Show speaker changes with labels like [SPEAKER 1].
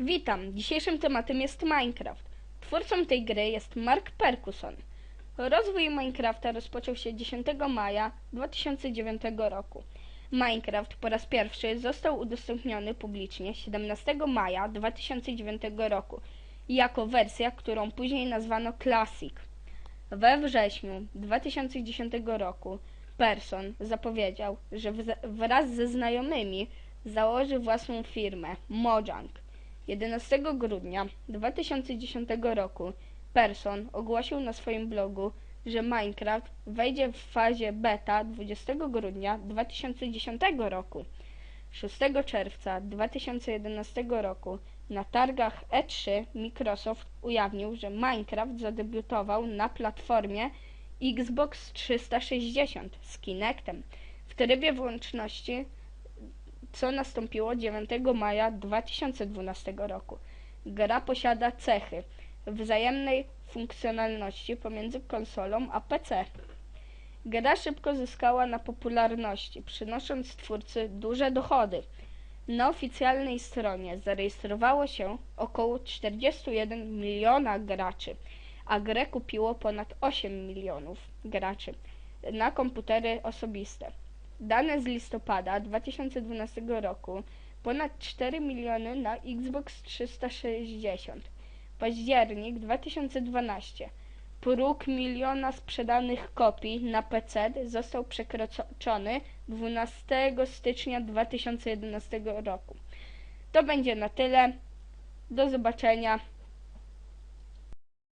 [SPEAKER 1] Witam. Dzisiejszym tematem jest Minecraft. Twórcą tej gry jest Mark Perkuson. Rozwój Minecrafta rozpoczął się 10 maja 2009 roku. Minecraft po raz pierwszy został udostępniony publicznie 17 maja 2009 roku jako wersja, którą później nazwano Classic. We wrześniu 2010 roku Person zapowiedział, że wraz ze znajomymi założy własną firmę Mojang. 11 grudnia 2010 roku Person ogłosił na swoim blogu, że Minecraft wejdzie w fazie beta 20 grudnia 2010 roku. 6 czerwca 2011 roku na targach E3 Microsoft ujawnił, że Minecraft zadebiutował na platformie Xbox 360 z Kinectem w trybie włączności co nastąpiło 9 maja 2012 roku. Gra posiada cechy wzajemnej funkcjonalności pomiędzy konsolą a PC. Gra szybko zyskała na popularności, przynosząc twórcy duże dochody. Na oficjalnej stronie zarejestrowało się około 41 miliona graczy, a grę kupiło ponad 8 milionów graczy na komputery osobiste. Dane z listopada 2012 roku ponad 4 miliony na Xbox 360. Październik 2012 próg miliona sprzedanych kopii na PC został przekroczony 12 stycznia 2011 roku. To będzie na tyle. Do zobaczenia.